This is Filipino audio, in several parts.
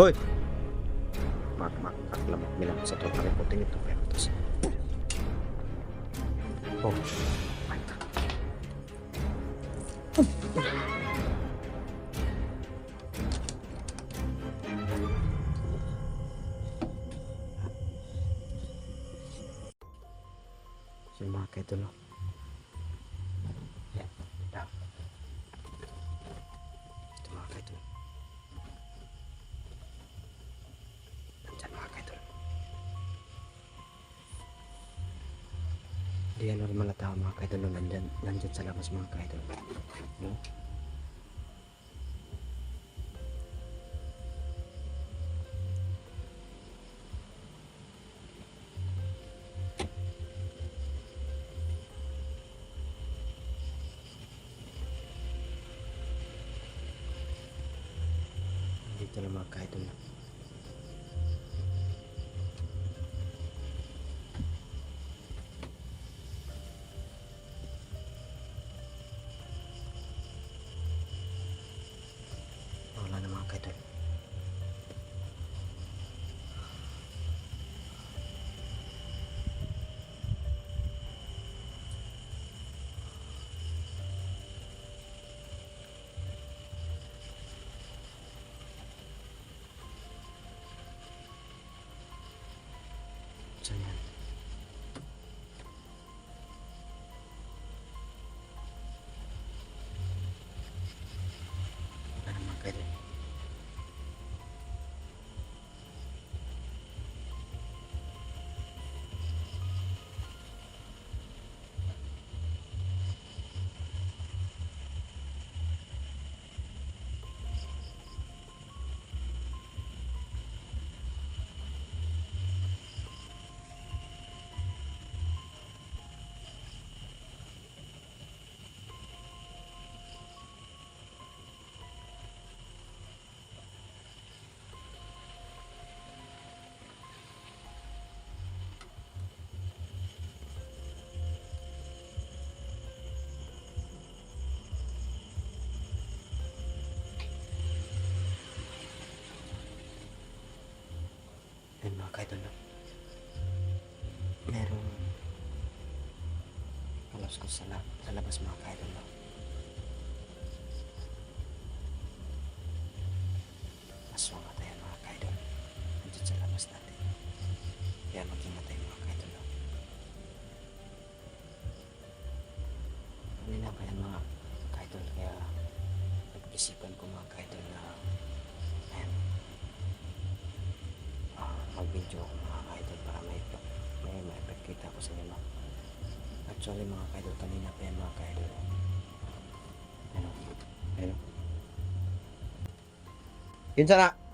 Hoy! Mak, mak, kaklamat nila sa tropa ng puting ito. Kaya ito sa... Oh, my God. Si mga kaidol. Tao mga kaidol. no? Nandyan, nandyan sa labas mga kaidol. No? Dito na mga kaidol. Yan mga kaidol. no? Merong alas ko sa, la- sa labas mga kaidol. no? Aswang ka tayo mga kaidol. Nandiyan sa labas natin. Kaya mag-ingat tayo mga kaidol. no? Pa yan mga kaidol. Kaya nag-isipan ko mga kaidol na ayan, ah, mag-video ako mga kaidol para may may may kita ko sa inyo. Actually mga kaidol, kanina pa yan mga kaidol. Ano? Ano? Yun sana!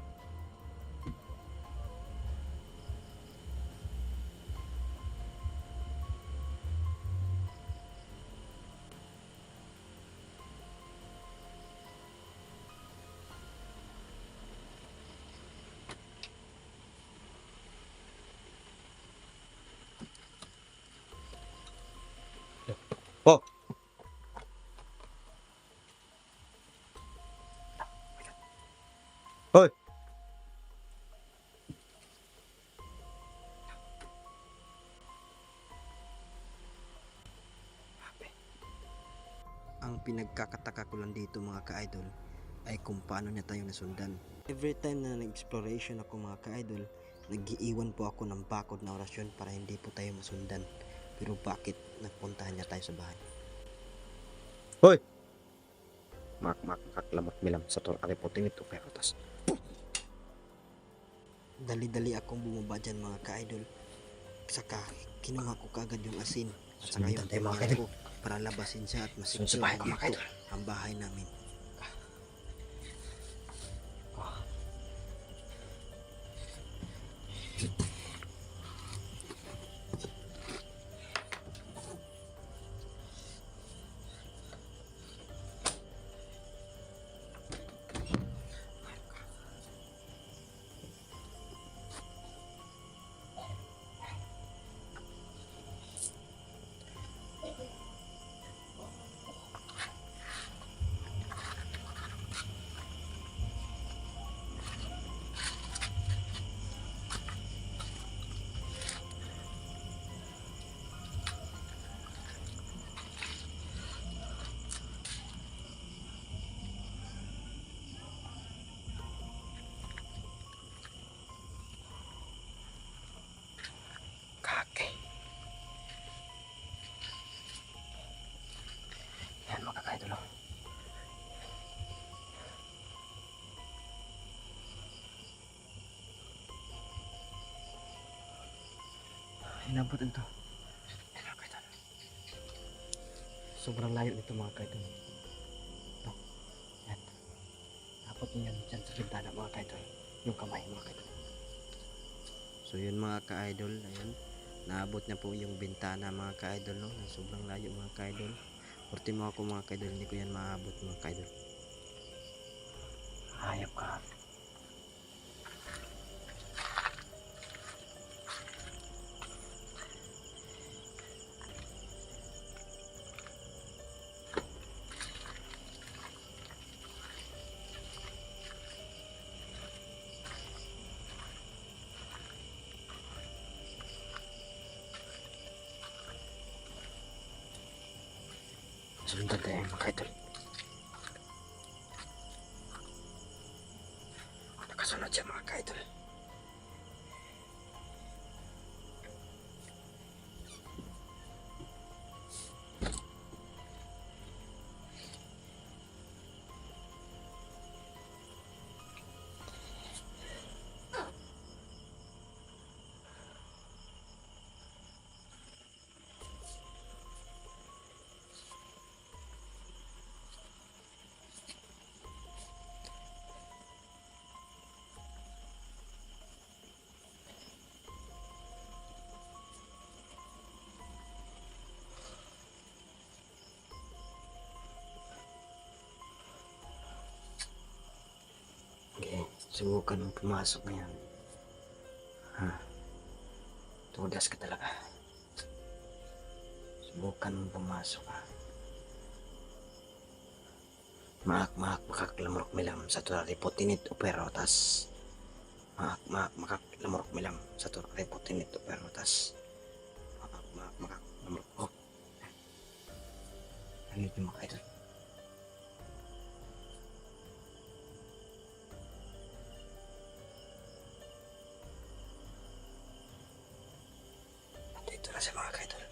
Oh! Hoy! Ang pinagkakataka ko lang dito mga ka-idol ay kung paano niya tayo nasundan. Every time na nag-exploration ako mga ka-idol, nag-iiwan po ako ng bakod na orasyon para hindi po tayo masundan. Pero bakit nagpuntahan niya tayo sa bahay? Hoy! Mak mak kaklamat milam sa tol ari puting ito kaya atas. Dali-dali akong bumaba dyan mga ka-idol. Saka kinuha ko kagad yung asin. At saka yung tayo, mga ko para labasin siya at ka-idol. ang bahay namin. Inabot ito. Sobrang layo nito mga kaidol. Ito. Yan. Abot niyo yan dyan sa bintana mga kaidol. Yung kamay mga kaidol. So yun mga ka-idol. Ayan. Naabot na po yung bintana mga ka-idol. No? Sobrang layo mga ka-idol. Ultimo ako mga ka-idol. Hindi ko yan maabot mga ka-idol. Hayop ka. Sundan tayo mga ka-idol. Nakasunod subukan mong pumasok ngayon. Ha? Tudas ka talaga. Subukan mong pumasok ha. Maak maak makaklamorok milam sa turari putinit uperotas. Maak maak makaklamorok milam sa turari putinit uperotas. Maak maak makaklamorok. Oh. Ano yung mga? Dito na si mga kaidol.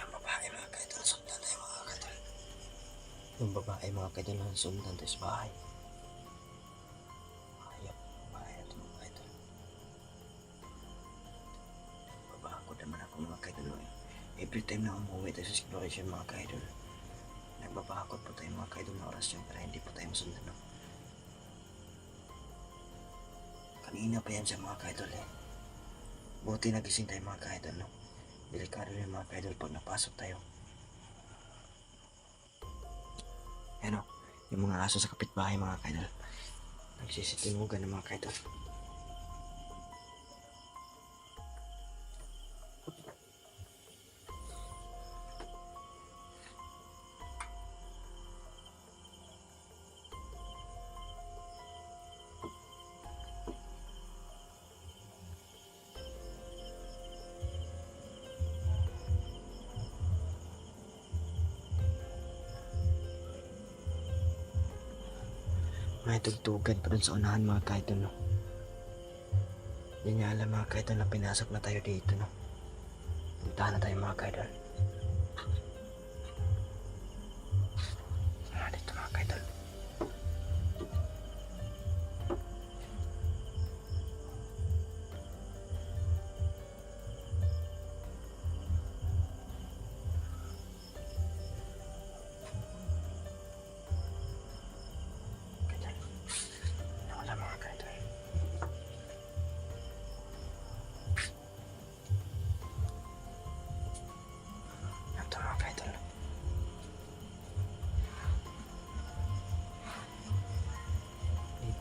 Yung babae mga kaidol, sundan tayo mga kaidol. Yung babae mga kaidol, sundan tayo sa bahay. Ayop, babae natin mga kaidol. Naman ako mga kaidol. Every time na umuwi tayo sa exploration mga kaidol, nagbabakod po tayo mga kaidol na oras yun para hindi po tayo masundan. No? Kanina pa yan sa mga kaidol eh. Buti nagising tayo mga kaidol, no? Delikado rin mga kaidol pag napasok tayo. Ano, yung mga aso sa kapitbahay mga kaidol. Nagsisitimugan ng mga kaidol. May tugtugan pa dun sa unahan mga kaidol, no? Hindi niya alam mga kaidol na pinasok na tayo dito, no? Puntahan na tayo mga kaidol.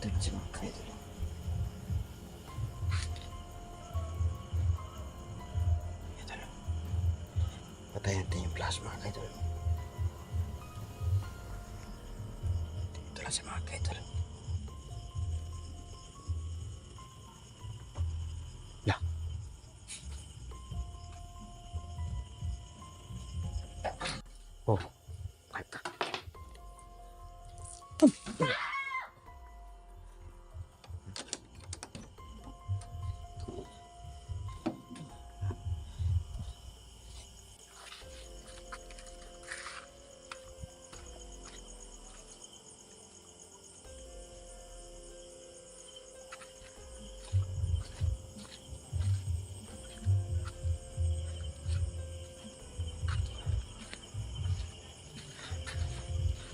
Ito na si mga kaidol. Ito na. Patayin natin yung flash mga kaidol. Ito lang si mga kaidol. Lah. Oh, mata.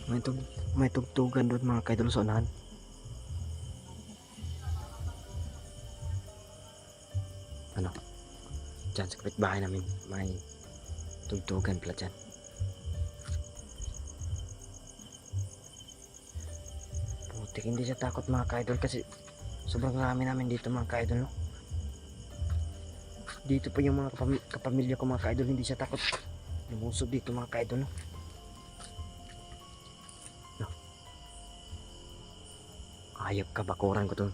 May, tug may tugtugan doon mga kaidol sa unahan. Ano? Diyan sa kapitbahay namin may tugtugan pala dyan. Putik, hindi siya takot mga kaidol kasi sobrang rami namin dito mga kaidol no. Dito po yung mga kapam- kapamilya ko mga kaidol, hindi siya takot. Lumusob dito mga kaidol no. Ayop ka, bakuran ko tong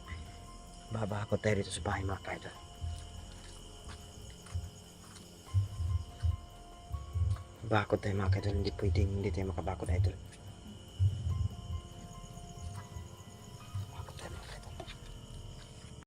baba ako tayo dito sa bahay mga kaidol. Bakod tayo mga kaidol, hindi pwedeng hindi tayo makabakod idol.